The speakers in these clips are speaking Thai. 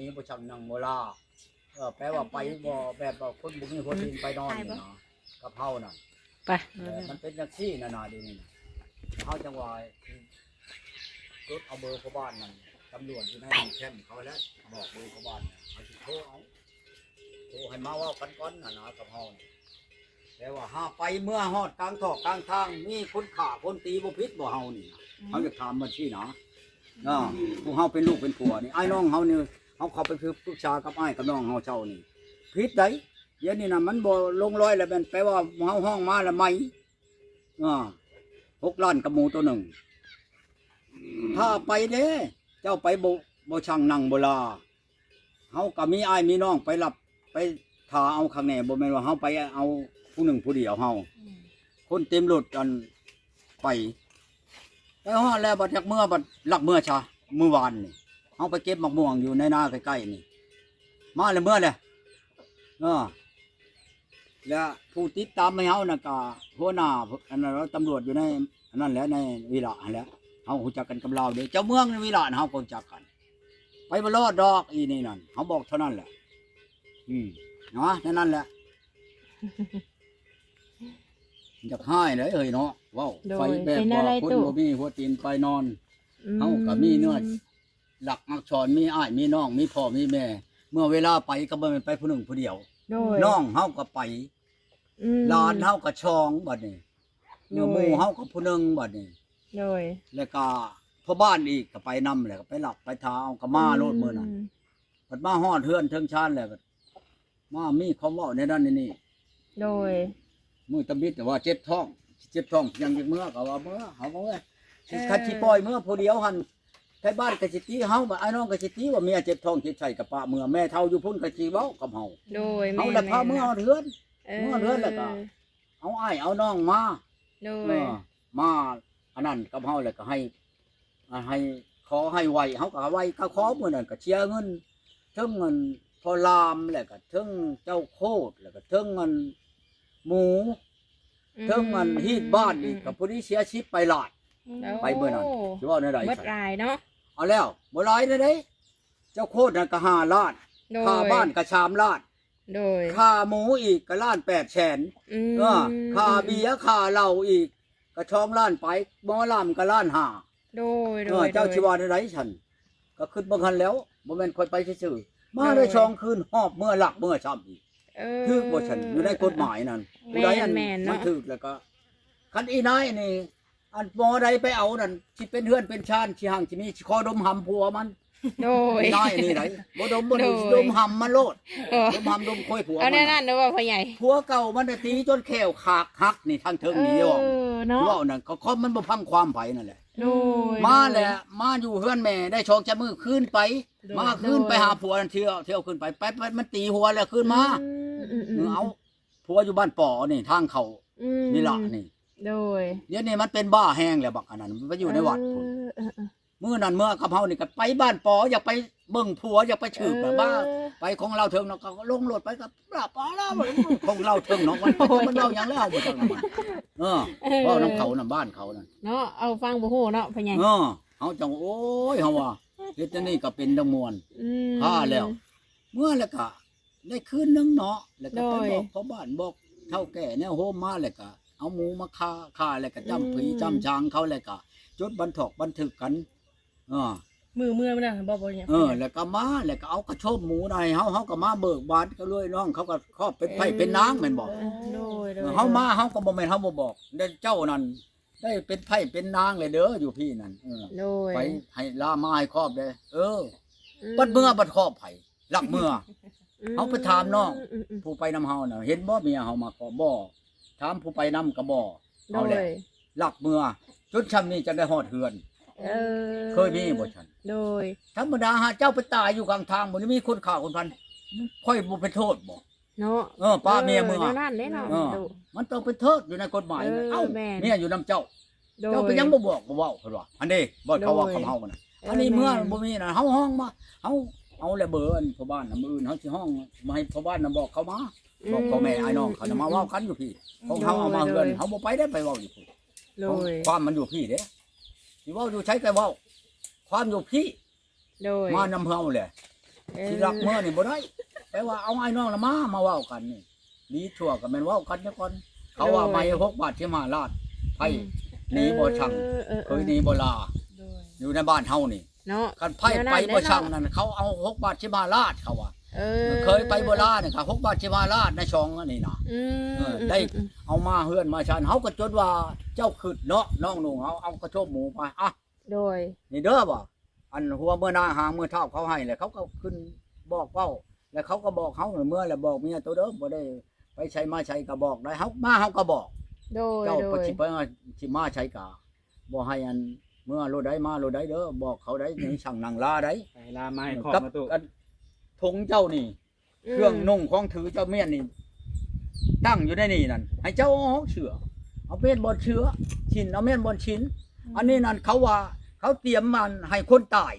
นี้บ่ชังนังโมลาเออแปลว่าไปบ่แบบว่าคนบ่มีคนดินไปนอนนี่เนาะกับเฮานั่นไปแต่มันเป็นจังซี่นานาเดีนี่นะเฮาจังว่ารถเอาเบอร์พ่อบ้านนั่นตำรวจอยู่ในแคมป์เขาแล้วบอกเบอร์พ่อบ้านน่ะเขาสิโทรเอาโทรให้มาเว่ากันก่อนน่ะนะกับเฮานี่แต่ว่าหาไปเมื่อฮอดกลางทอกกลางทางมีคนฆ่าคนตีบ่ผิดบ่เฮานี่นะเขาจะถามมาที่นะอ่าพวกเฮาเป็นลูกเป็นผัวนี่ไอ้น้องเฮานี่ เฮาเข้าไปคือปรึกษากับไอ้ายกับน้องเฮาเจ้านี่ผิดไดเดี๋ยวนี้น่ะมันบ่ลงรอยแล้วแม่นแปลว่าเฮาห้องมาแล้วไหมอ่าหกล้านกับหมูตัวหนึ่ง ถ้าไปเด้เจ้าไปบ่บ่ช่างนั่งบ่ลาเฮาก็มีอ้ายมีน้องไปรับไปทาเอาข้างแหน่บ่แม่นว่าเฮาไปเอาผู้หนึ่งผู้เดียวเฮาคนเต็มรถกันไปไปฮอดแล้วบัดจากเมื่อบัดหลักเมื่อชาเมื่อวานนี่ เอาไปเก็บมะม่วงอยู่ในนาใกล้ๆนี่ มาเลยเมื่อเลยเออแล้วผู้ติดตามไม่เฮานะกะหัวหน้าอันนั้นเราตำรวจอยู่ในอันนั้นแหละในวิระอันแหล้วเฮารู้จักกันกับเราเด้เจ้าเมืองในวิระน่ะเฮาก็รู้จักกัน ไปบ่รอดดอกอีนี่นั่นเขาบอกเท่านั้นแหละ อืมเนาะแค่นั้นแหละอยากให้เลยเอ้ยเนาะเว้าโดยไฟแบบเป็นว่าอะไรคนตู่บ่มีหัวตีนไปนอนเฮาก็มีเนื้อ หลักมักชอนมีอ้ายมีน้องมีพ่อมีแม่ เมื่อเวลาไปก็บ่แม่นไปผู้หนึ่งผู้เดียวโดยน้องเฮาก็ไปอืมหลานเฮาก็ชองบัดนี้โดย หมู่เฮาก็ผู้หนึงบัดนี้ โดยแล้วก็พ่อบ้านอีกก็ไปนำแหละก็ไปหลับไปทาเอาก็มาโลดมื้อนั้นบัดมาฮอดเฮือนเทิงชานแล้วก็มามีคำเว้าในนั้นในนี่โดย มื้อตะบิดแต่ว่าเจ็บท้องเจ็บท้องยังจักเมื่อก็ว่าเมื่อเฮาก็เมื่อสิเออคัดสิปล่อยเมื่อผู้เดียวหั่น ไทบ้านก็สิตีเฮาบ่ไอ้น้องก็สิตีว่าเมียเจ็บท้องเจ็บไส้กับปะเมื่อแม่เฒ่าอยู่พุ่นก็สิเว้ากับเฮาโดยเฮาละพาเมื่อเฮือนเออเมื่อเดือนแล้วก็เอาอ้ายเอาน้องมาโดเอยอมาอันนั้นกับเฮาแล้วก็ให้อ่าให้ขอให้ไวเฮาก็ไวก็ขอมื้อนั้นก็เชียร์เงินถึงเงินพอลามแล้วก็ถึงเจ้าโคตรแล้วก็ถึงเงินหมูถึงเงินฮีดบ้านอีกกับผู้ที่เสียชีวิตไปหลาย ไปเมื่อนั้นสิว่าในใดเบิดใส่รายเนาะเอาแล้วบ่หลายเด้อเด้เจ้าโคตรนั่นก็5ล้านโดยค่าบ้านก็ชามล้านโดยค่าหมูอีกก็ล้าน8แสนอืมเออค่าเบียร์ค่าเหล้าอีก ก็ช่องล้านไปหมอลำก็ล้านห้าโดยโดเออยเจ้าชีวาได้ไรฉัน ก็ขึ้นบังคันแล้วบ่แม่นค่อยไปซื่อๆมาได้ช่องคืนหอบเมื่อหลักเมื่อช้ำอีก เออคือบ่ฉันอยู่ในกฎหมายนั่นแม่นผู้ใดอันแม่นเนาะ มันถูกแล้วก็ คันอีนายนี่ อันหมอใดไปเอานั่นสิเป็นเฮือนเป็นชานสิห่างสิมีสิคอดมหำผัวมันโดยอีนายนี่ไหนบ่ดมบ่โดนี่ยดมหำมันโลดเออดมหำดมค่อยผัวเอามัแน่นนั่นเด้อว่าพ่อใหญ่ผัวเก่ามันน่ะตีจนแขวขากหักนี่ทางเทิงนี่ยอมเออเนาะเว่านั่นก็คอมมันบ่พังความไผนั่นแหละ โดย มาแหละมาอยู่เฮือนแม่ได้ชอกจะมือขึ้นไป โดย มาขึ้นโดยไปหาผัวนั่นเที่ยวเที่ยวขึ้นไปไปไปมันตีหัวแล้วขึ้นมาอืมอืมเออเอาผัวอยู่บ้านป่อนี่ทางเขาอืมนี่ล่ะนี่ โดยเดี๋ยวนี้มันเป็นบ้าแห้งแล้วบักอันนั้นมันไปอยู่ในวัดพุ่นเออเออมื้อนั้นเมื่อกับเฮานี่ก็ไปบ้านป่ออยากไปเบิ่งผัวอยากไปฉืบแบบบ้าเออไปของเราเถิงเนาะก็ลงรถไปกับปลาปลาแล้วของเราเถิงเนาะมันมันเล่าหยังแล้วบ่จังมันเออเว้าน้ำเขาน่ะบ้านเขาน่ะเนาะเอาฟังบ่ฮู้เนาะพ่อใหญ่เออเขาจังโอ้ยเฮาว่าเฮ็ดจังนี้ก็เป็นดังมวลอืมพาแล้ว เมื่อแล้วก็ได้คืนนึงเนาะแล้วก็ไปโดย บอกพ่อบ้านบอกเท่าแก่แนวโฮมมาแล้วก็ เอาหมูมาฆ่าฆ่าแล้วก็จำผีจำช้างเขาแล้วก็จดบันทอกบันทึกกันเออมือเมื่อมันน่ะบ่บ่เนี่ยเออ แล้วก็มาแล้วก็เอากระโชบหมูในเฮาเฮาก็มาเบิกบานก็เลยน้องเขาก็ครอบเป็นไผเป็นนางแม่นบอกโดยโดยเฮามาเฮาก็บ่แม่นเฮาบ่บอกได้เจ้านั่นได้เป็นไผเป็นนางเลยเด้ออยู่พี่นั่นเออโดยไปให้ลามาให้ครอบเด้อเออมบัดเมื่อบัดครอบไผลักเมื่อมเอาไปถามน้องมมผู้ไปนำเฮาน่ะเห็นบ่เมียเฮามาขอบ่ ถามผู้ไปนำก็บ่โดเอาแหละยลักเมื่อจนชำนี้จะได้ฮอดเฮือน เออเคยมีบ่ฉัน โดย ธรรมดาหาเจ้าไปตายอยู่กลางทางบ่ได้มีคนฆ่าคนพันค่อยบ่เป็นโทษบ่เนาะเออป้าเมียเมื่อดี๋วนั่นเด้เนาะเออดูมันต้องเป็นโทษอยู่ในกฎหมายเออเอ้าแม่น เมียอยู่นํเจ้า โดย เจ้าไปยังบ่บอกบ่เว้าเพิ่นว่าอันนี้บ่เขาว่าโดยคำเฮามันน่ะอันนี้เมื่อบ่มีน่ะเฮาห้องมาเฮาเอาแหละเบอร์อันพ่อบ้านน่ะมื้ออื่นเฮาสิห้องมาให้พ่อบ้านน่ะบอกเขามา บอกพ่อแม่ไอ้น้องเขาจะมาเว้ากันอยู่พี่ของเขาเอามาเฮือนเขาบ่ไปได้ไปเว้าอยู่พี่โดยความมันอยู่พี่เด้สิเว้าอยู่ใช้แต่เว้าความอยู่พี่โดยมานำเฮาแหละเออสิรักเมื่อนี่บ่ได้แปลว่าเอาไอ้น้องละมามาเว้ากันนี่ดีชั่วก็แม่นเว้ากันจังก่อนเขาว่าไม่หกบาทที่มาลาดไผหนีบ่ช่างเออเออเคยหนีบ่ลาโดยอยู่ในบ้านเฮานี่เนาะคันไผไปบ่ช่างนั่นเขาเอาหกบาทที่มาลาดเขาว่า เออเคยไปโบราณนี่ค่ะหกบาทที่มาลาดในช่องอันนี้น่ะอืมเออได้เอามาเฮือนมาชันเฮาก็จดว่าเจ้าขึ้นเนาะน้องหนุ่งเฮาเอากระโชบหมูไปอะโดยนี่เด้อบ่อันหัวเมื่อหน้าหางเมื่อเท้าเขาให้เลยเขาก็ขึ้นบอกเป้าแล้วเขาก็บอกเขาเมื่อแล้วบอกเมียตัวเด้อบ่ได้ไปใช้มาใช้ก็บอกได้เฮามาเฮาก็บอกโดยเจ้าโดก็ยสิไปสิมาใช้กาบ่ให้อันเมื่อโลดได้มาโลดได้เด้อบอกเขาได้นี่สั่งนางลาได้ไปลาไม้ขอบกับ มาตุอันธงเจ้านี่ เครื่องนุ่งของถือเจ้าเมียนนี่ ตั้งอยู่ในนี่นั่นให้เจ้าเอาเชือเอาเมียนบนเชือชิ้นเอาเมียนบนชิ้น อันนี้นั่นเขาว่า เขาเตรียมมันให้คนตาย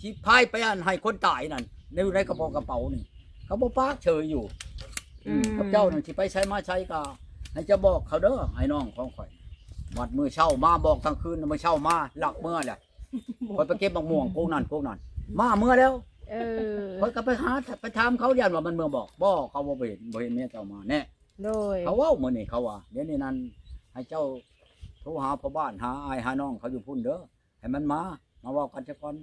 ชิพายไปอันให้คนตายนั่นในในกระเป๋ากระเป๋านี่ เขาบอกปากเฉยอยู่อืมกับเจ้านั่นที่ไปใช้มาใช้ก็ให้เจะบอกเขาเด้อให้น้องของข่อยวัดมือเช่ามาบอกทั้งคืนมือเช่ามาหลักเมื่อแหละคอยไปเก็บมะม่วงพวกนั้นพวกนั้น มาเมื่อแล้ว เออคอยก็ไปหาไปถามเขายันว่ามันเมืองบอกบ่เขาบ่เห็นบ่เห็นเมียเจ้ามาแน่โดยเขาเว้ามื้อนี้เขาว่าเดี๋ยวนี้นั้นให้เจ้าโทรหาพ่อบ้านหาอายหาน้องเขาอยู่พุ่นเด้อให้มันมามาเว้ากันซะก่อน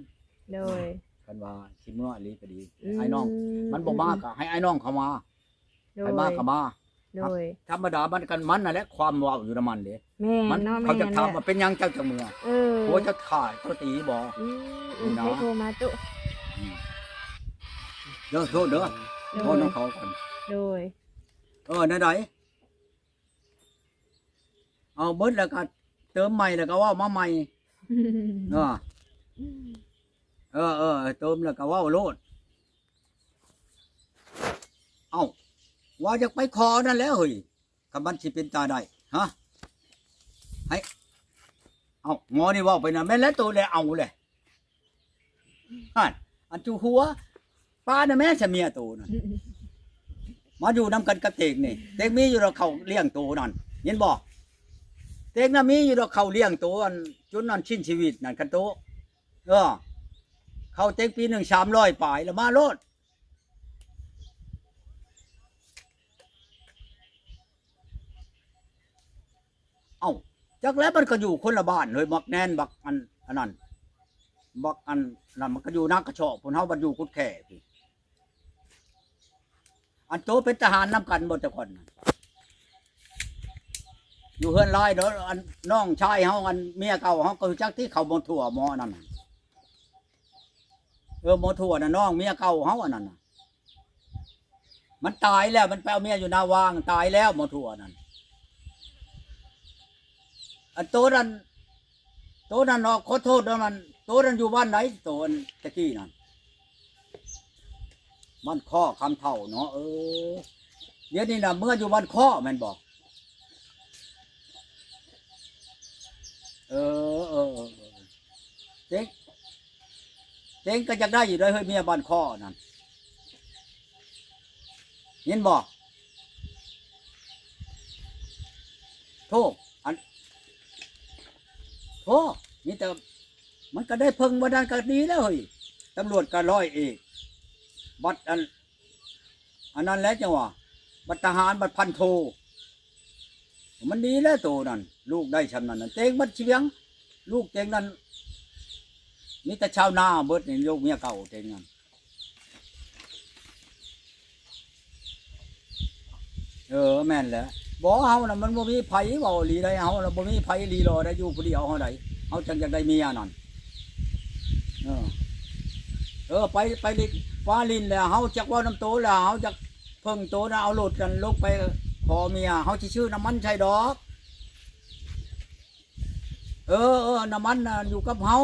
โดยกันว่าสิเมื่ออีหลีก็ดีมไอ้น้อง มันบ่มาก็ให้ไอ้น้องเขามาโดยให้มาก็มาโดยธรรมดามันกันมันนั่นแหละความเว้าอยู่นํมันเด้แม่มันเนาะแม่เขาจะถามแหละว่าเป็นหยังเจ้าจะเมื่อเออหัวจะขาดเขาตีบ่อืมอืมเนาะให้โทรมาตุอืมเด้อโทษเด้อโดโทษยน้องเขาก่อนโดยเออนั่นไหนเอาเบิดแล้วก็เติมใหม่แล้วก็ว่ามาใหม่เออเออเออเติมแล้วก็ว่าโลดเอาว่าจะไปคอนั่นแหล้วเฮ้ยกับมันสิเป็นตาได้ฮะให้เอางอนี่เว่าไปนะแม่นแล้วตัวเลยเอาเลยฮันอันจูหัว ป้าน่ะแม่จะเมียตัวนั่นมาอยู่นำกันกับเตกนี่เตกมีอยู่เราเขาเลี้ยงตัวนั่นเห็นบ่เตกน่ะมีอยู่เราเขาเลี้ยงตัวอันจนนั่นชิ้นชีวิตนั่นกันโตวเออเขาเตกปีหนึ่งสามร้อยปลายแล้วมาโลดเอ้าจักแล้วมันก็อยู่คนละบ้านเลยบักแนนบักอันอันนั้นบักอันนั่นมันก็อยู่นักกระเชาะพนเฮาบัดอยู่กุดแข่พี่ อันโตเป็นทหารนำกันหมดแต่ก่อนอยู่เฮือนลายเด้ออันน้องชายเฮาอันเมียเก่าเฮาก็รู้จักที่เขาบ่ทั่วหมอนั่นเออหมอทั่วน่ะน้องเมียเก่าเฮาอันนั้นมันตายแล้วมันไปเอาเมียอยู่นาวางตายแล้วหมอทั่วนั่นอันโตนั้นโตนั้นเนาะขอโทษเด้อมันโตนั้นอยู่บ้านไหนโตอันตะกี้นั่น มันข้อคำเท่าเนาะเออเดี๋ยวนี้นะเมื่ออยู่บ้านข้อแมันบอกเออเออเออเออเจ๊งเจ๊งก็จะได้อยู่ด้วยเฮ้ยเมียบ้านข้อนั่นเห็นบอกโทษอันโทษนี่แต่มันก็ได้เพิ่งวันนั้นก็ดีแล้วเฮ้ยตำรวจก็ร้อยเอก บัตรอันอันนั้นแล้วจังหวะบัตรทหารบัตรพันโท มันดีแล้วโตนั่นลูกได้ชำนั้นนั่นเตงบัตรเชียง ลูกเตงนั้นมีแต่ชาวนาเบิดนี่ลูกเมียเก่าเตงนั้นเออแม่นแหละบ่เฮาน่ะมันบ่มีไผเว้าอีหลีได้เฮานะบ่มีไผลีรอได้อยู่ผู้เดียวเฮาได้เฮาจังอยากได้เมียนั่นเออ เออไปไปลิ ฟ้าลินแล้วเฮาจักว่าน้ำโตแล้วเฮาจักเพิ่งโตนะเอาโหลดกันลงไปขอเมียเฮาสิชื่อน้ำมันใช่ดอก เออเออน้ำมันน่ะอยู่กับเฮา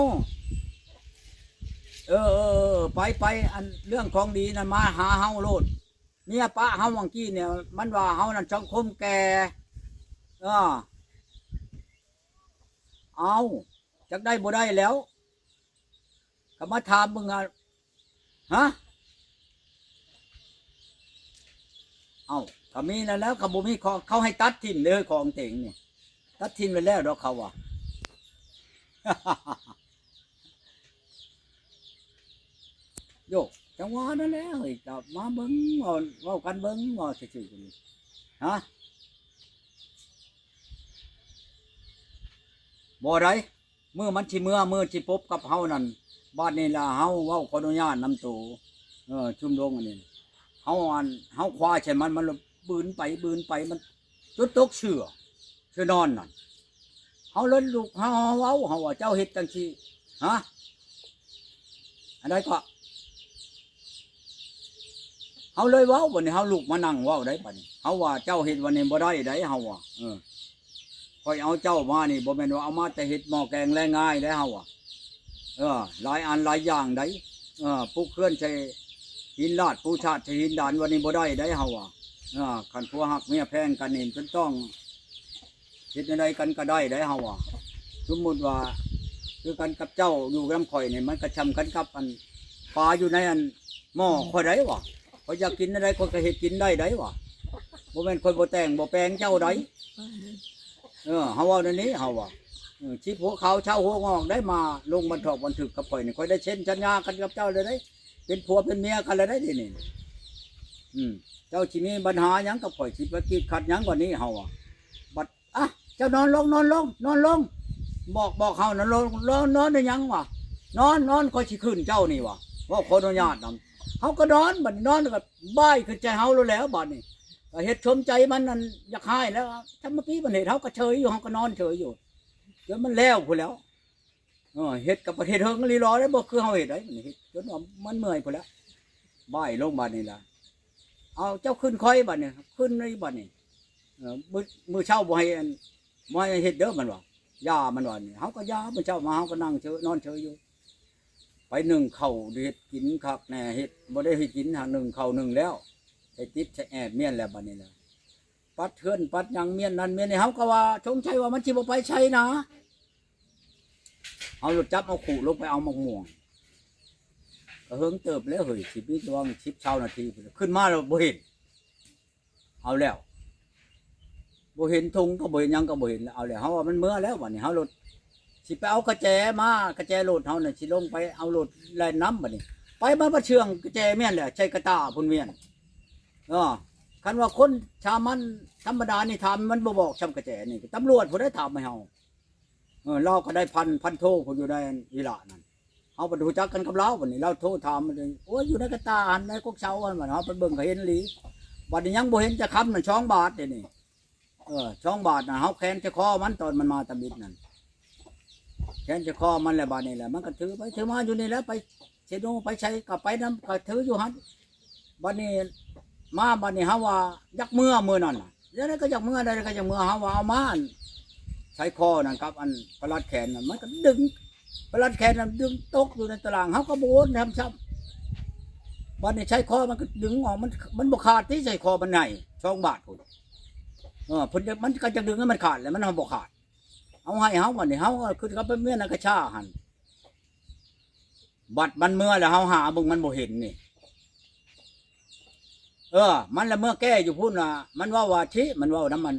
เออเออไปไปอันเรื่องของดีนั่นมาหาเฮาโลดเมียป้าเฮาวังกี้เนี่ย มันว่าเฮานั่นสังคมแก่เออเอาจักได้บ่ได้แล้วก็มาถามมึงอะฮะ เอาก็มีนั่นแล้วขาบ่มีของเขาให้ตัดทิมเลยของเต็งเนี่ยตัดทิมไปแล้วดอกเขาว่ะโยกจังหวะนั่นแหละเฮ้ยกับมาเบิ้งว่าเว้ากันเบิ้งว่าซื่อๆนนี่ฮะบ่ได้เมื่อมันสิเมื่อเมื่อสิพบกับเฮานั่นบ้านนี้ละเฮาเว้าขออนุญาตนำตัวเออชุมดงอันนี้ เฮาอันเฮาคว้าใช่มันมันบืนไปบืนไปมันจุดตกเชื่อเชื่อนอนนั่นเฮาเลยลูกเฮาเว้าเฮาว่าเจ้าเฮ็ดจังซี่ฮะอันใดก็เฮาเลยเว้าบัดนี้เฮาลุกมานั่งเว้าได้บัดนี้เฮาว่าเจ้าเฮ็ดวันนี้บ่ได้ได้เฮาว่าเออคอยเอาเจ้ามานี่บ่แม่นว่าเอามาแต่เฮ็ดหม้อแกงแลง่ายได้เฮาอะเออหลายอันหลายอย่างได้เออผู้เคลื่อนใช้ หินลาดผู้ชาติหินดานวันนี้บ่ได้ได้เฮาอะเออคันผัวหักเมียแพงกันนี่จนต้องเฮ็ดอะไรกันก็ได้ได้เฮาอะสมมติว่า คือกันกับเจ้าอยู่น้ำข่อยเนี่ยมันกระชำกันกับอันปลาอยู่ในอันหม้อข่อยได้วะเขาอยากกินอะไรคนก็เห็ดกินได้ได้วะบ่แม่นคนบ่แต่งบ่แปลงเจ้าได้เออเฮาว้าในนี้เฮาว่าเออชิบหัวเขาเช่าหัวงอกได้มาลงบันทอกบันทึกกับข่อยเนี่ข่อยได้เช่นสัญญากันกับเจ้าเลยได้ เป็นผัวเป็นเมียกันเลยได้ดินี่อืมเจ้าสิมีปัญหาหยังกับข่อยสิไปกีดขัดหยังกว่านี้เฮาอะบัดอะเจ้านอนลงนอนลงนอนลง บอกบอกเฮานอนลงนอนนอนได้หยังวะนอนนอนข่อยสิขึ้นเจ้านี่วะว่าขออนุญาตนำเขาก็นอนบัดนอนก็บ้ายขึ้นใจเฮาแล้วแล้วบัดนี้ก็เฮ็ดชมใจมันนั่นอยากหายแล้วถ้าเมื่อกี้มันเห็นเฮาก็เฉยอยู่เฮาก็นอนเฉยอยู่จนมันแล้วพู้นแล้ว เฮ็ดกับประเทศเฮิงลีรอได้บ่คือเฮาเฮ็ดได้มันเฮ็ดจนว่ามันเมื่อยพู้นแล้วบ้ายลงบัดนี้ล่ะเอาเจ้าขึ้นค่อยบัดนี้ขึ้นในบัดนี้เออมื้อมื้อเช้าบ่ให้อันบ่ให้เฮ็ดเด้อมันว่ายามันว่านี่เฮาก็ยามื้อเช้ามาเฮาก็นั่งเฉยนอนเฉยอยู่ ไปหนึ่งเข่าเห็ดกินคักแน่เห็ดบ่ได้เห็ดกินหาหนึ่งเข่าหนึ่งแล้วไอ้ติดแอบเมียนแล้วบัดนี้ล้วปัดเทือนปัดหยังเมียนนั่นเมียนนี่เฮาก็ว่าชงชัยว่ามันสิบ่ไปใช้นะ เอาหลุดจับเอาขู่ลงไปเอามะม่วงก็เฮิงเติบแล้วเฮ้ยสิบวิตวงสิบเช้านาทีขึ้นมาแล้วบ่เห็น เอาแล้วบ่เห็นทงก็บ่เห็นยังก็บ่เห็นเอาแล้วเฮาว่ามันเมื่อแล้วบัดนี้เฮาหลุดสิไปเอากระแจมากระแจโหลดเฮาน่ะสิลงไปเอาโหลดแล่นน้ำบัดนี้ ไปมาบ่เชื่องกระแจแม่นแหละใช้กระตาพุ่นเวียนเออคันว่าคนชามันธรรมดานี่ทำมันบ่บอกชำกระแจนี่ตำรวจผู้ได้ถามให้เฮา เออเราก็ได้พันพันโทผู้อยู่ในอีหละนั่นเฮาบ่รู้จักกันกับเราบัดนี้เราโทรถามมันเลยโอ้ยอยู่ในกระตาหันในกกเช้าอันบัดเฮาไปเบิ่งก็เห็นหลีบัดนี้ยังบ่เห็นจะค้ำน่ะช่องบาทเดี๋ยวนี้เออช่องบาทน่ะเฮาแค้นจะคอมันตอนมันมาตะบิดนั่นแขนจะคอมันแหละบาดนี่แหละมันก็ถือไปถือมาอยู่นี่แล้วไปเชดงไปใช้กลับไปน้ำก็ถืออยู่หันบาดนี้มาบาดนี้ฮาว่ายักเมื่อมือนั่นแล้วนั่นก็ยักเมื่อได้ก็ยักเมื่อฮาว่าเอามา ใช้คอนั่นครับ อันประลัดแขนน่ะมันก็ดึงประลัดแขนน่ะดึงตกอยู่ในตารางเขาก็โบนทำซ้ำบาดนี้ใช้คอมันก็ดึงออกมันมันบกขาดที่ใช้คอมันไหนช่องบาทพุ่นเออพุ่นมันก็จะดึงให้มันขาดแล้วมันเอาบกขาด เอาให้เฮาวันนี้เฮาคือเขาเป็นเมียนักชาหันบัดมันเมื่อแล้วเฮาหาบิ่งมันบ่เห็นนี่เออ มันละเมื่อแก้อยู่พูดน่ะ มันว่าว่าชิมันว่าน้ำมัน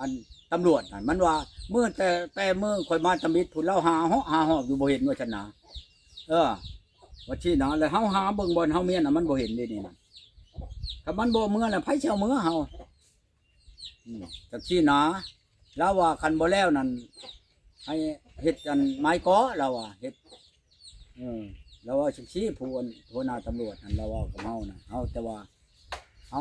อัน ตำรวจน่ะมันว่าเมื่อแต่แต่เมื่อคอยมาตำมิดพูดเล่าหาเหาะหาหอบอยู่บ่เห็นว่าชนะเออว่าชี้นะแล้วเฮาหาเบิ่งบอลเฮาเมียน่ะมันบ่เห็นเด้นี่นะถ้ามันบ่เมื่อน่ะไผสิเชาเมื่อเฮาจักชี้นะแล้วว่าคันบ่แล้วนั่นให้เฮ็ดอันไม้ก้อเราว่าเฮ็ดเออเราว่าชิชี้ผู้อันหัวหน้าตำรวจนั่นเราว่ากับเฮานะเฮาแต่ว่าเฮา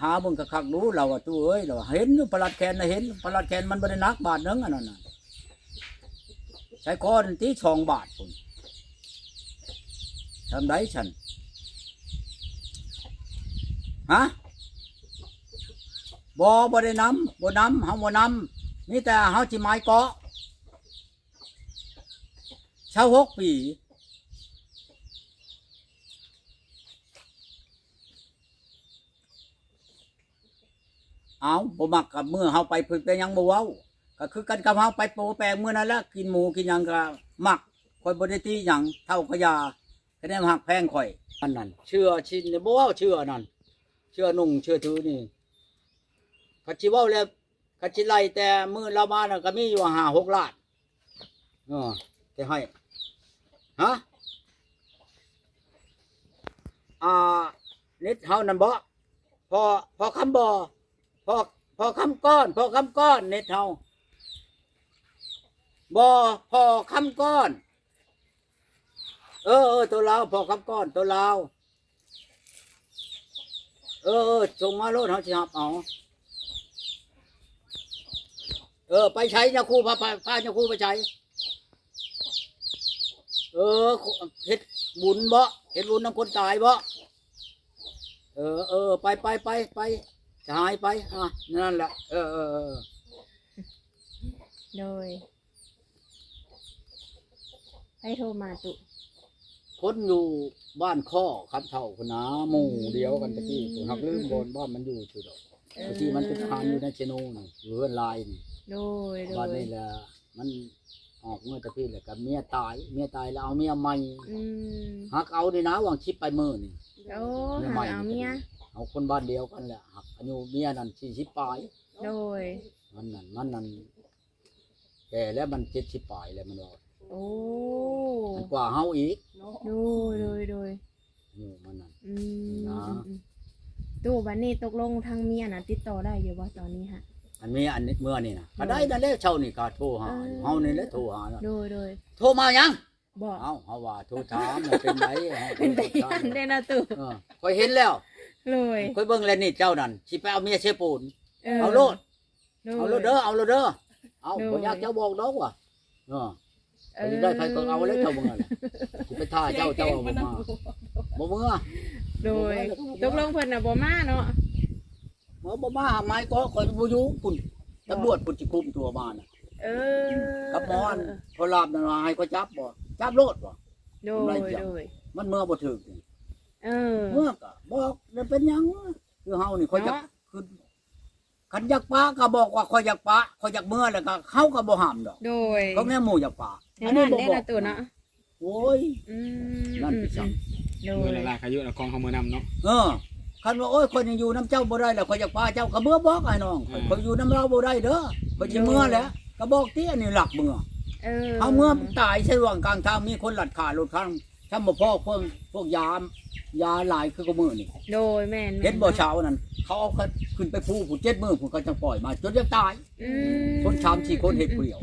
หาเบิ่งคักๆดูเราว่าตู้เอ้ยเราเห็นอยู่ประหลัดแคนนะเห็นประหลัดแคนมันบ่ได้นักบาทนึงอันนั้นน่ะใช้คอนั่นตีสองบาทพุ่นทำได้ฉันฮะบ่บ่ได้นำบ่นำเฮาบ่นำมีแต่เฮาสิไม้เกาะเช่าหกปี เอาบ่มักกับเมื่อเฮาไปฝึกแต่ยังบ่เว้าก็คือกันกับเฮาไปโปแปลงมื้อนั้นแหละกินหมูกินหยังก็มักข่อยบ่ได้ตีหยังเท่าก็ยาคะแนนหักแพงข่อยอันนั้นเชื่อชินเนี่ยบ่เว้าเชื่อนั่นเชื่อนุ่งเชื่อถือนี่กัจิเว่าแล้วกัจิไล่แต่มือเรามาน่ะก็มีอยู่ห้าหกล้านเออจะให้ฮะอ่านิดเฮานั่นบ่พอพอคำบ่ พอพอคำก้อน พอคำก้อนเนิดเฮาบ่พอคำก้อน เออเออตัวลาวพอคำก้อนตัวลาวเออเออส่งมาโลดเฮาสิรับเอาเออ ไปใช้ยาคูพาพาพายาคูไปใช้เออเฮ็ดบุญบ่เฮ็ดบุญน้ำคนตายบ่เออเออไปไปไปไป จะหายไปอะนั่นแหละเออเออเออโดยให้โทรมาตุ คนอยู่บ้านข้อคำเท่าคนนะหมู่เดียวกันตะกี้ผมหักลืมบนบ้านมันอยู่ชื่อดอกเออบางทีมันเป็นทานอยู่ในเชโนนี่อยู่เฮือนลายนี่โดยโดบ้านยนี่แหละมันออกเมื่อตะกี้แหละกับเมียตายเมียตายแล้วเอาเมียใหม่อืมหักเอาดีนะวางชิปไปมือนี่ โอ้หาเอาเมีย เอาคนบ้านเดียวกันแหละหักอายุเมียนั่นสี่สิบปลายโดย มันนั่นมันนั่นแก่แล้วมันเจ็ดสิบปลายแล้วมันว่าโอ้มันกว่าเฮาอีกโดยโดยโดยอยู่มันนั่น อืมนะอืมตู้บันนี้ตกลงทางเมียน่ะติดต่อได้อยู่บ่ตอนนี้ฮะ อันนี้อันนี้เมื่อนี่นะก็ได้นั่นแหละเช่านี่ก็โทรหาเออ เฮานี่แหละโทรหาน่ะโดยโดยโทรมายังบอก เอ้าเฮาว่าโทรถามน่ะเป็นไหนฮาเป็นไปโทรยัถามนได้นะตู้ เออคอยเห็นแล้ว เลยคอยเบิ่งแล้วนี่เจ้านั่นสิไปเอาเมียเชปูนเอาโลดเอาโลดเด้อเอาโลดเด้อเอาโดยบ่อยากเจ้าบอกดอกว่ะเออไปได้ใครก็เอาแล้วเจ้าเบิ่งนั่นแหละสิไปท่าเจ้าเจ้าเอาบ่มาบ่เมื่อโดยตกลงเพิ่นน่ะบ่มาเนาะเมื่อบ่มาหาไม้ก็คอยบ่อยู่ปุ่นตำรวจปุ่นสิคุมตัวมาน่ะเออกับมอนโทรลาบนั่นว่าให้เขาจับบ่จับโลดบ่โดยโดยมันเมื่อบ่ถึกนี่ เออ เมื่อก็บอกแล้วเป็นหยังคือเฮานี่คอยอยากเนาะคือคันอยากปาก็บอกว่าคอยอยากปาคอยอยากเมื่อแล้วก็เขาก็บ่ห้ามดอกโดยเขาแม่หมู่อยากปาอันนั้นได้นะตู้เนาะโอ้ยอืมนั่นพี่จังโดมือยละลายขายุแล้วกองเขามือนำเนาะเออคันว่าโอ้ยคนยังอยู่น้ำเจ้าบ่ได้แล้วคอยอยากปาเจ้าก็เมื่อบอกไอ้น้องข้อยอืมข้อยอยู่น้ำเราบ่ได้เด้อคอยสิเมื่อแหล้วก็บอกที่อันนี้หลักเมื่อเออเอาเมื่อตายใช่ระหว่างกลางทางมีคนหลัดขารถข้าง ถ้าบ่พอพวกพวกยาม ยาหลายคือก็มือนี่โดยแม่นเห็นบ่เช้านั่นเขาเอาขึ้นไปผู้ผู้เจ็ดมือผู้เขาจะปล่อยมาจนจะตายอืมคนชามสี่คนเห็ดเปลี่ยว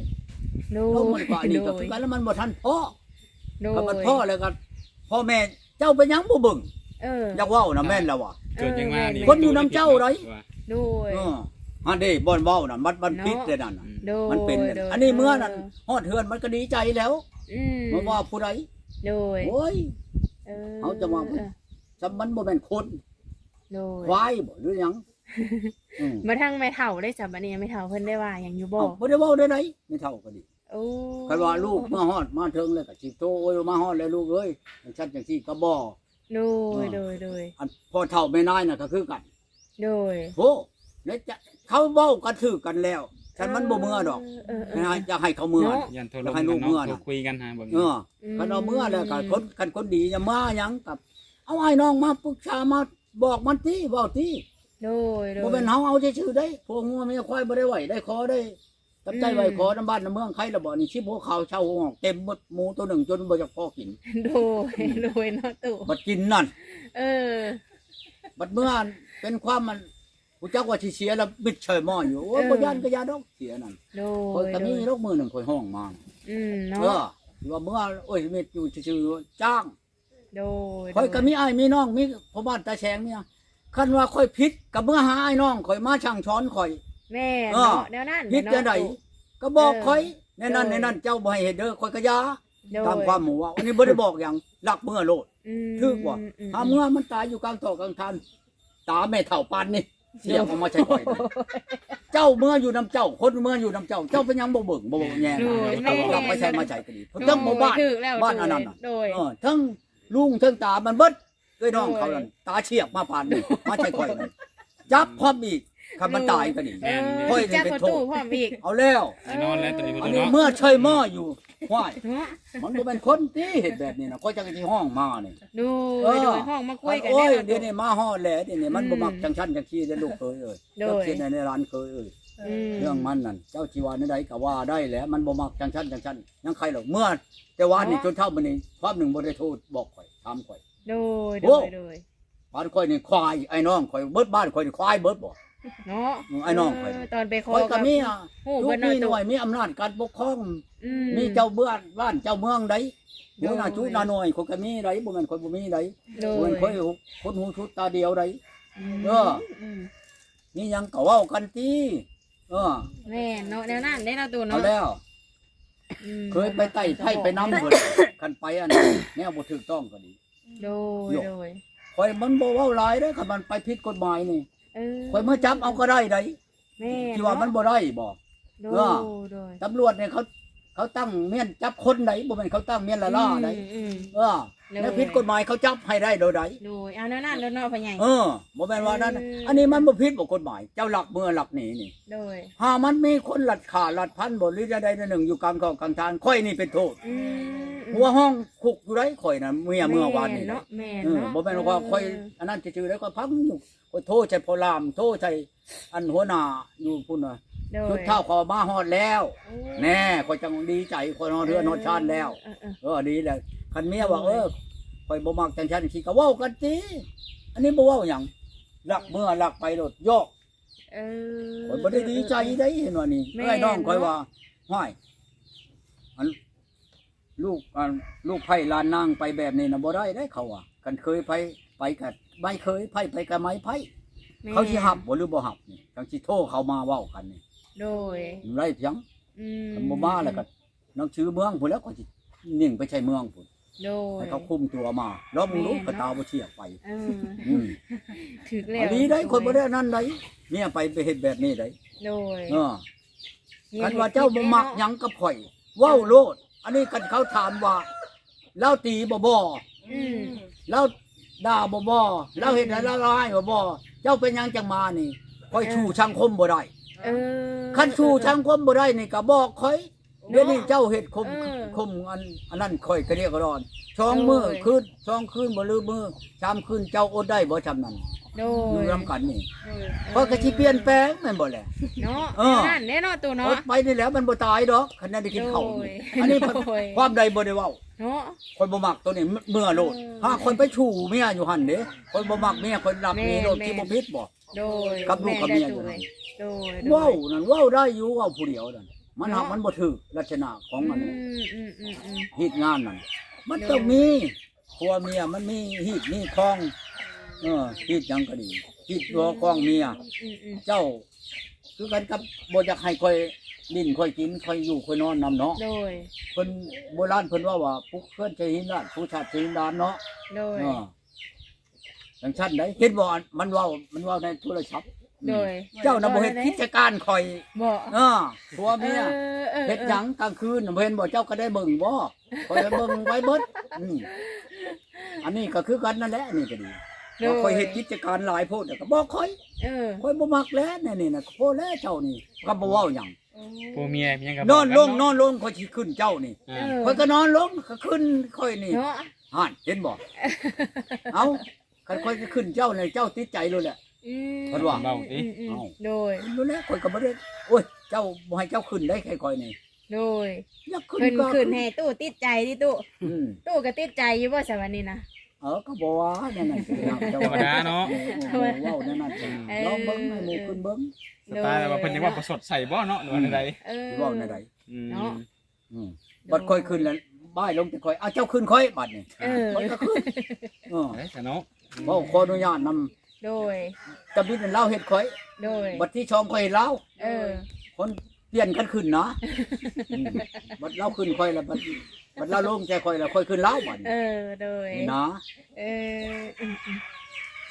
โดแล้วยมันก็อันนี้ก็โดคือยกันแล้วมันบ่ทันพ่อโดยถ้ามันพ่อแล้วก็พ่อแม่เจ้าเป็นหยังบ่เบิ่งเอออยากเว้านะแม่นแล้วว่ะ เกิดยังมานี่คนอยู่นำเจ้าไรว่าโดย เอออันนี้บ่อนเว้าน่ะมันมันเนาะผิดเลยนั่นน่ะ โดยมันเป็นเลยโดยอันนี้เมื่อนั้นฮอดเฮือนมันก็ดีใจแล้วอืมมันว่าผู้ใด โดยโอ้ยเออเขาจะว่าเออจำมันบ่แม่นคนโดยควายบ่หรือหยังอืมมาทั้งไม่เท่าได้จับอันนี้ไม่เท่าเพิ่นได้ว่าอย่างอยู่บ่เอ้าบ่ได้เว้าได้ไหนไม่เท่าก็ดีโอ้คันว่าลูกมาฮอดมาถึงแล้วก็สิโตโอ้ยมาฮอดแล้วลูกเอ้ยจังซั่นจังซี่ก็บ่โดยโดยโดยอันพอเท่าไม่น้อยน่ะก็คือกันโดยโอ้แล้วจะเขาเว้ากันถือกันแล้ว ฉันมันบ่เมื่อดอกเออเอไม่อให้จะให้เขาเมื่อ เนาะ ยันโทรแล้วให้ลูกเมื่อน่ะโทรคุยกันฮะบ่เออคันเอาเมื่อแล้วก็คนกันคนดีจะมาหยังกับ เอาไอ้น้องมาปรึกษามาบอกมันติเว้าติโดยโดย บ่เป็นเฮาเอาซื่อๆได้พวกงัวเมียควายบ่ได้ไหวได้ขอได้ตับใจไหวอืมขอน้ำบ้านน้ำเมืองใครละบ่นี่ชิบหัวเขาวเช่าหัวหอกเต็มหมดหมูตัวหนึ่งจนบ่อยากพอกินโดยโดยเนาะตู่บัดกินนั่น เออ บัดเมื่อเป็นความมัน กูจักว่าสิเสียแล้วบิดเฉยหม้ออยู่โอ้ยเออบ่ย่านก็ยาดอกเสียนั่นโดคอยยก็โดมียรกมือหนึ่งคอยห้องมาอืมเอเนาะอว่าเมื่อโอ้ยเม็ดอยู่ซื่อๆจ้าง โดยคอยก็มีอ้ายมีน้องมีพ่อบ้านตาแฉงเนี่ยคันว่าคอยผิดกับเมื่อหาอ้ายน้องคอยมาช่างช้อนคอยแม่เออเนาะแนวนั้นผิดเนาะจังไดตู่ก็บอกเออคอยในนั้นโดในยนั้นเจ้าบ่ให้เฮ็ดเด้อคอยก็ยาโดยตามความหมู่ว่าอันนี้บ่ได้บอกหยังรักเมื่อโลดอืมถึกบ่มถ้าเมื่อมันตายอยู่กลางท่อกลางทานตาแม่เฒ่าปานนี่ เสียงออกมาใช่ข่อยนี่เจ้าเมื่ออยู่นํเจ้า คนเมื่ออยู่นํเจ้า เจ้าเป็นหยังบ่เบิ่งบ่เบิ่งแย่โดยเอาแม่กลับไปใช้มาใช้ก็ดีทั้งหมู่บ้าน โดยถึกแล้วบ้านอันนั้นน่ะ โดย เออทั้งลุงทั้งตามันเบิดด้วยน้องโดยเขานั่นตาเฉียบมาผ่านนี่มาใช่ข่อยนั่นจับพร้อมอีก คันมันตายก็ดีเออค่อยจักเป็นประโทษตูพร้อมอีกเอาแล้ว แน่นอนแล้วตอนนี้บ่อันรู้นี้เนาะเมื่อเชยหม้ออยู่ห้วยเนาะมันบ่เป็นคนที่เห็นแบบนี้นะก็จะที่ห้องมานี่โดเอยอโดยห้องมาคุยกันโอ้ได้ยแล้วเดี๋ยวนี้มาฮอดแล้วเดี๋ยวนี้มันอืมบ่มักจังชั้นจังขี้ได้ลูกเคยเอ้ยโดยเจ้าเขียนในร้านเคยเอ้ยอืมเรื่องมันนั่นเจ้าชีวาในใดก็ว่าได้แหล้วมันบ่มักจังชั้นจังชั้นยังใครหรอกเมื่อ แต่ว่านี่จนเท่ามื้อนี้ความหนึ่งบ่ได้โทษบอกข่อยถามข่อย โดยโอ้โดยโดยบ้านข่อยนี่ควายไอ้น้องข่อยเบิดบ้านข่อยนี่ควายเบิดบ่ เนาะไอ้น้องข่อยเตอนไปขอข่อยก็มีอะโอ้ลูเบิกดเนาะมีหตุน่วยมีอำนาจการปกครอง อืมีเจ้าเบื้องบ้านเจ้าเมืองใดโดยหัวหน้าชุดหน้าหน่วยข่อยก็มีใดบ่แม่นข่อยบ่มีใดโดบ่ยแม่นข่อยคนหูชุดตาเดียวใดมเออ มนี่ยังก็เว้ากันติเออแม่นเนาะแนวนั้นได้เนาะตูเอาเนาะแล้ว อืมเคยไปไต่ไผ่ไปน้ำเพิ่นคันไปอันแนวบ่ถูกต้องก็ดีโดยโดยข่อยมันบ่เว้าหลายเด้อคันมันไปผิดกฎหมายนี่ เออข่อยมาจับเอาก็ได้ไดแม่ที่ว่ามันบ่ได้บ่ โดเออยโดยตำรวจเนี่ยเขาเขาตั้งเมียนจับคนไหนบ่แม่นเขาตั้งเมียนละล่าไดอืมอืมเออเลย แล้วผิดกฎหมายเขาจับให้ได้โดยใดโดยเอาแนวนั้นแล้วเนาะพ่อใหญ่ เออบ่แม่นว่านั้นอืม อันนี้มันบ่ผิดบ่กฎหมาย เจ้าหลักเมือหลักหนีนี่โดยหามันมีคนหลัดขาหลัดพันบ่หรือใดๆหนึ่งอยู่กลางกองกลางทางค่อยนี่เป็นโทษ อืม หัวห้องคุกอยู่ไรข่อยน่ะเมียเมื่อวานนี่แม่เนาะแม่เออเนาะบ่แม่นว่าค่อยอันนั้นซื่อๆแล้วก็พังอยู่ข่อยโทษใส่พอลามโทษใส่อันหัวหน้าอยู่พุ่นน่ะโดยชุดเท่าเขอมาฮอดแล้วโอ้แน่ข่อยจังดีใจข่อยนอนเรือนอนชานแล้วเออเออเออดีแล้วคันเมียว่าเออข่อยบ่มักจังซั่นสิก็เว้ากันติอันนี้บ่เว้าหยังหลักเมื่อหลักไปโลดโยกเออข่อยบ่ได้ดีใจได้เห็นว่านี่แม่ไอ้น้องเนาะข่อยว่าห้อยอัน ลูกอันลูกไผ่ลานนางไปแบบนี้น่ะบ่ได้ได้เขาอะกันเคยไปไปกับไม่เคยไผ่ไปกับไม้ไผ่แม่เขาสิหับบ่หรือบ่หับนี่จังสิโทรเขามาเว้ากันนี่โดยไรเพียงอืมคันบ่มาแล้วก็น้องชื่อเมืองพุ่นแล้วก็สินิ่งไปใช้เมืองพุ่นโดยให้เขาคุมตัวมา แล้วมึงรู้แม่กระเนาะตาบ่เชียบไป เอออืมถึกแล้วอันนี้ได้คนบ่ได้นั่นได้เนี่ยไปไปเฮ็ดแบบนี้ได้โดยเออ คันว่าเจ้าบ่มักหยังกับข่อย เว้าโลด อันนี้คันเขาถามว่าเล่าตีบ่บ่อืมเล่าด่าบ่บ่เล่าเฮ็ดให้ละลายบ่บ่เจ้าเป็นหยังจังมานี่ข่อยชูสังคมบ่ได้เออ คันชูสังคมบ่ได้นี่ก็บอกข่อย เดี๋ยวนี้เจ้าเฮ็ดคมเออ คมอันอันนั้นข่อยก็เรียกร้อนช่องมือโอ้ยคืนช่องคืนบ่ลืมมือชามคืนเจ้าอดได้บ่ชำนั้นโดอยู่ยนํกันนี่เออเพราะก็สิเปลี่ยนแปลงแม่นบ่แหละ เนาะเออแนวนั่นแน่เนอนตัวอเนาะ ดไปนี่แหล้วมันบ่ตายดอกคันนั้นได้กินข้าวโอ้ยอันนี้โอ้ย ความใดบ่ได้เว้า เนาะ คนบ่มักตัวนี้เมื่อโลดเออถ้าคนไปชูเมียอยู่หั่นเด้คนบ่มักเมียคนรักแม่เมียโลดแม่ ที่บ่ผิดบ่ โดยกับลูกกับเมียอยู่ แได้นั่นโดยเว้านั่นเว้าได้อยู่เว้าผู้เดียวนั่น มันหักเนาะมันบ่ถูกลักษณะของมันอืมอืมอืมอืมฮีดงานนั่นมันเนาะต้องมีครัวเมียมันมีฮีดมีคลอง เออฮีดหยังก็ดีฮีดตัวคลองเมีย อืมอืมเจ้า คือกันกับบ่อยากให้ค่อยดินค่อยกินค่อยอยู่ค่อยนอนนํเนาะโดย เพิ่นโบราณเพิ่นว่าว่าผู้เพื่อนใจหินล้านผู้ชาติใจหินดานเนาะโดย เออจังชั้นได้เห็นบ่อันมันเว้ามันเว้าในโทรศัพท์ โดยเจ้าน่ะบ่เฮ็ดกิจการข่อยบ่เออผัวเมียออออเฮ็ดหยังกลางคืนน่ะบ่เห็นบ่เจ้าก็ได้เบิ่งบ่ข่อยก็เบิ่งไว้เบิดอืมอันนี้ก็คือกันนั่นแหละอันนี่ก็ดีโดว่าข่อยเฮ็ดกิจการหลายโพดแต่ก็บอกข่อยเออข่อยบ่มักแล้วนี่นี่น่ะโพดแล้วเจ้านี่ก็บ่เว้าหยังผัวเมียเมียกับนอนลงนอนลงข่อยสิขึ้นเจ้านี่อ่าเออข่อยก็นอนลงก็ขึ้นข่อยนี่เนาะห่านเห็นบ่เอาคันข่อยจะขึ้นเจ้าเนี่ยเจ้าติดใจเลยแหละ อืมเพิ่นว่า อืมอืมอืมเอ้าโดย รู้แล้วข่อยก็บ่ได้โอ้ย เจ้าบ่ให้เจ้าขึ้นได้แค่ข่อยนี่โดยอยากขึ้นขึ้นก็ขึ้นให้ตู้ติดใจดิตู้อืมตู้ก็ติดใจอยู่บ่สวันนี้นะ เออก็บ่ว่านั่นน่ะสิครับเจ้ธรรมดาเนาะเออเว้านั่นน่ะสิเออ ลองเบิ่งให้หมู่ขึ้นเบิ่งสไตล์แบบว่าเพิ่นจะว่าประสดใส่บ่เนาะหรือว่าใดเออ สิเว้าในใดๆอืมเนาะ อืมบัดข่อยขึ้นแล้วบ้ายลงแต่ข่อยอ้าวเจ้าขึ้นข่อยบัดนี่เออ ข่อยก็ขึ้นเออ เอ้ยแต่เนาะเว้าขออนุญาตนำ โดย ตะบิดนั่นเล่าเฮ็ดข่อยโดย บัดที่ช่องข่อยเล่าเออ คนเปลี่ยนกันขึ้นนะอืมบัดเล่าขึ้นค่อยแล้วบัดบัดเล่าลงใจค่อยแล้วค่อยขึ้นเล่าบัดเออ โดย นี่นะเอออืมอืม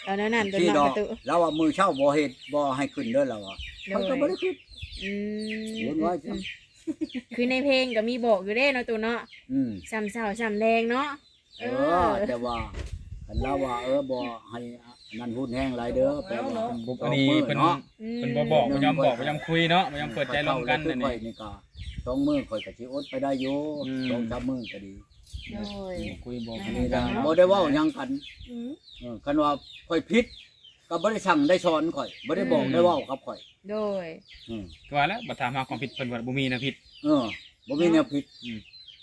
ตอนนั้นนั่นโดนที่นดออนกประตูแล้วว่ามือเช่าบ่เฮ็ดบ่ให้ขึ้นเด้อแล้วว่าโดเขายก็บ่ได้ขึ้น อืมเห็นไว้จ้ะอืมคือในเพลงก็มีบอกอยู่เด้เนาะตูเนาะอืม ซ้ำเสาซ้ำแดงเนาะ เออแต่ว่าคันเล่าว่า เออบ่ให้ นั่นพูดแห้งหลายเด้อแปลว่าบุอันนี้เพิ่นเนาะอืมเพิ่นบ่บอกบ่ยอมบอกบ่ยอมคุยเนาะบ่ยอมเปิดใจลงกันนั่นั่นนี่นี่ นี่ก็สองมือข่อยก็สิอดไปได้อยู่อืม สองสามมือก็ดีโดย คุยบอกอักันนี่กัก็นเนาะบ่ได้เว้าหยังกันอืมเออคันว่าข่อยผิดก็บ่ได้สั่งได้สอนข่อยบ่ได้บอกอืมได้เว้ากับข่อย โดย อืมก็ว่าแล้วบัดถามหาความผิดเพิ่นว่าบ่มีนะผิด เออบ่มีแนวผิดอืม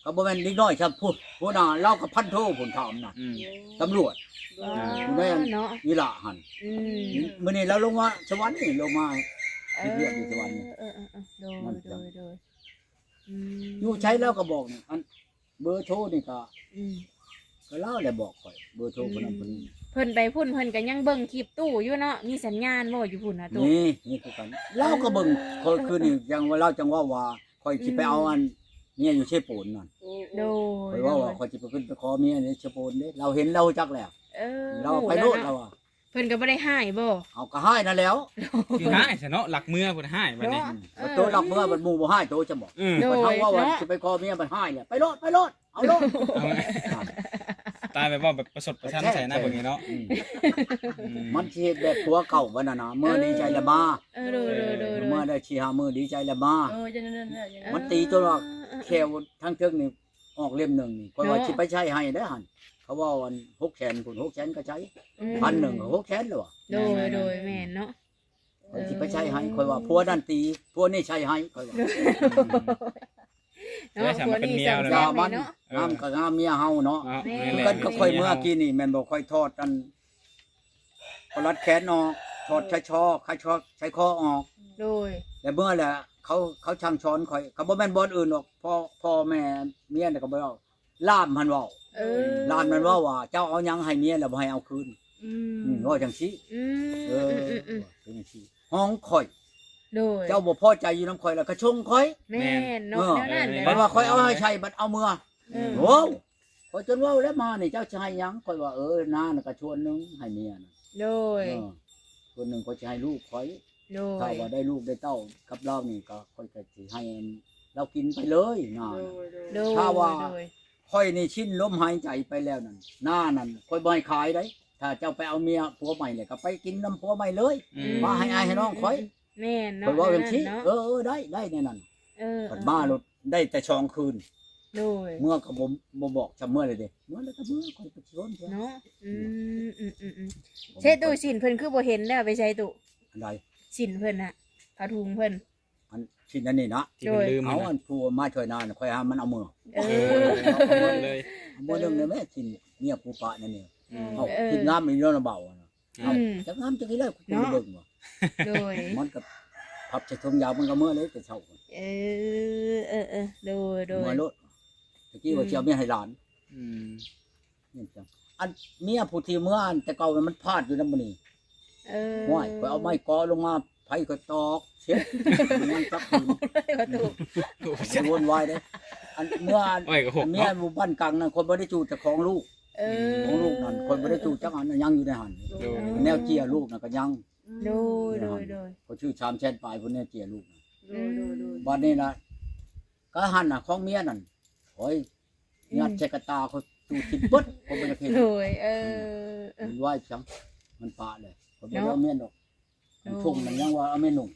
ก็บ่แม่นนิดน้อยครับพูดผู้น่ะเล่ากับพันโทผลถามน่ะอืม ตำรวจ อ๋อแม่นเนาะนี่ล่ะหั่นอืมมื้อนี้เราลงมาสวรรค์นี่ลงมา เอเรียกอยู่สวรรค์อเออเออเออโดยมันโดยโดยอืมอยู่ใช้แล้วก็บอกนี่อันเบอร์โทรนี่ก็อืมก็เล่าแหละบอกข่อยเบอร์โทรคนนั้นคนนี้เพิ่นไปพุ่นเพิ่นก็ยังเบิ่งคลิปตู้อยู่เนาะมีสัญญาณบ่อยู่พุ่นน่ะตู้นี่นี่คือกันเล่าก็เบิ่งคอยคือนี่ยังว่าเล่าจังว่าว่าข่อยสิไปเอาอัน เมียอยู่เชฟปูนนั่นโดข่อยยว่าว่าข่อยสิไปขึ้นไปขอเมียในเชฟปูนเด้เราเห็นเราจักแล้ว เออเราไปโลดเราอะเพิ่นก็บ่ได้ให้บ่เอาก็ให้นั่นแล้วคือหายซะเนาะหลักเมือเพิ่นหายบัดนี้เนาะเออโตรับเมื่อมันหมู่บ่ให้โตจะบอกอืมโดมันเฮาว่าว่าเนาะสิไปขอเมียมันให้เนี่ยไปโลดไปโลดเอาโลดเอาไง ตายแบบว่าแบบประสดประชันใส่หน้าพวกนี้เนาะอืมอืม มันสิเฮ็ดแบบผัวเก่าวันน่ะนะเมื่อดีใจละมาเออโดยโดยโดยโดยเมื่อได้ชีหามือดีใจละมา เออจะนั่นนั่นนั่นอย่างนั้นมันตีจนว่าแควทั้งเทิงนี่ออกเล่มหนึ่งนี่ก็ว่าสิไปใช้ให้ได้อหั่นเขาว่าวัน6แสนพุ่น6แสนก็ใช้อืมพันหนึ่งก็6แสนแล้วว่ะโดยโดยแม่นเนาะข่อยสิไปใช้ให้ข่อยว่าผัวนั่นตีผัวนี่ใช้ให้ข่อยว่า เนาะคนนี้สำยาคัญมันเนาะ งามก็งามเมียเฮาเนาะเอาแม่นี่แหละกันก็ค่อยเมื่อกี้นี่แม่นบ่ค่อยทอดกันพอรัดแขนออกทอดใช้ชอใช้ชอใช้คอออก โดย แต่เมื่อแหละเขาเขาช่างช้อนข่อยเขาบ่แม่นบ่อนอื่นหรอกพ่อพ่อแม่เมียน่ะก็บ่เอาล่ามหันเว้าเออล่ามมันเว่าว่า เจ้าเอาหยังให้เมียแล้วบ่ให้เอาคืนอือืมมว่าจังซี่อืมเออือมอืมอืมเป็นจังซี่ห้องข่อย โดยเจ้าบ่พอใจอยู่นํข่อยแล้วก็ชงข่อยแม่นเนาะเออแนวนั้นแหละมันว่าข่อยเอาให้ใช้บัดเอาเมื่อเออโอ้ข่อยจนเว้าแล้วมานี่เจ้าสิให้หยังข่อยว่าเออน้าน่ะก็ชวนหนึงให้เมียน่ะโดย เออคนหนึงข่อยสิให้ลูกข่อย โดถ้าย ว่าได้ลูกได้เต้ากับเรานี่ก็ข่อยก็สิให้เรากินไปเลยน้าน่ะ โดย ถ้าว่า โดยข่อยนี่ชิ้นลมหายใจไปแล้วนั่นหน้านั่นข่อยบ่ให้ขายได้ ถ้าเจ้าไปเอาเมียผัวใหม่เลยก็ไปกินน้ำผัวใหม่เลย อืม มาให้อายให้น้องข่อยแม่นเนาะข่อยว่าจังซี่เนาะเออเออได้ได้แน่นั่นเออปัดมาลดได้แต่ชองคืน โดยเมื่อก็บ่บ่บอกจำเมื่อเลยเด้เมื่อแล้วก็เมื่อข่อยไปชวนเพิ่นเนาะอืมอืมอืมอืมใช่ตู้สินเพิ่นคือบ่เห็นแล้วไปใช้ตู้อันใดสินเพิ่นน่ะผ้าถุงเพิ่น อันชิ้นนั้นนี่นะที่เพิ่นลืมเอามันอันะนผู้มาช่วยนานข่อยหามันเอามือเอเอออเอาหมดเลยเอามือนึงเลยแม่ชิ้นเมียผู้ปะนั่นนี่อืมเอาเออชิ้นงามนี่เนาะเบาอะนะอืมจักงามจังนี้เลยกูเนาะเบิ่งว่าโดยมันก็พับใส่ถุงยาวมันก็เมื่อเลยแต่เช้าเออเออเออโดยโดเมื่ยอรถตะกี้ว่าสิเจียวเมียให้หลานอืมนี่จังอันเมียผู้ที่เมื่ออันแต่เก่ามันพลาดอยู่นำมื้อนี้เออห้วยก็เอาไม้กอลงมาไผก็ตอกเช็ดมันยังจับอยู่ประตูสิวนวายเด้อันเมื่ออันโอ้ยก็หกเมียเนาะอยู่บ้านกลางนั่นคนบ่ได้จูแต่ของลูก เออของลูกนั่นคนบ่ได้จูจักอันนั้นยังอยู่ในหันโดยแนวเจียลูกนั่นก็ยังโดยโดยโดยเขาชื่อชามแช่นปลายพุ่นแนวเจียลูกน่ะโดยโดยโดยบัดนี้น่ะก็หันน่ะของเมียนั่น โอ้ยงัดใส่กระตาเขาจูทิ่มเบิดคนบ่ได้เห็นโดยเออเออ มันไหวจังมันปะเลยคนบ่ได้เนาะเอาเมียนดอกมันทุ่งมันยังว่าเอาเมียนุ่ง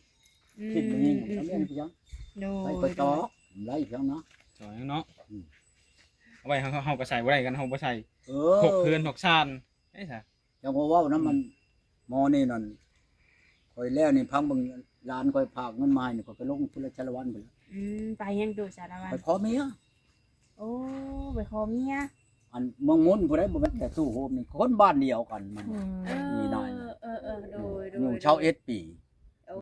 อืมคิดมันนี่อืมเอาอืเมียนมไปยังโดไปยไปตอกไล่เพียงนะสวยเนาะอืม เอาไว้เฮาเฮาก็ใส่บ่ได้กันเฮาบ่ใส่เออหกเพื่อนหกชานไอ้ซะยังว่าเว่านะมันหมอนี่นั่นคอยแล้วนี่พังเบิ่งร้านคอยพากเงินมาให้นี่คอยไปลงพุทธชลวันไปแล้วอืมไปยังดูสารวัตไปรขอเมีย โอ้ไปขอเมียอันเมืองมุนผู้ใดบ่แม่นแต่สู้โฮมนี่คนบ้านเดียวกันมัน เอมีได้อเออเออโดยโดอยู่ยชาวเอสปี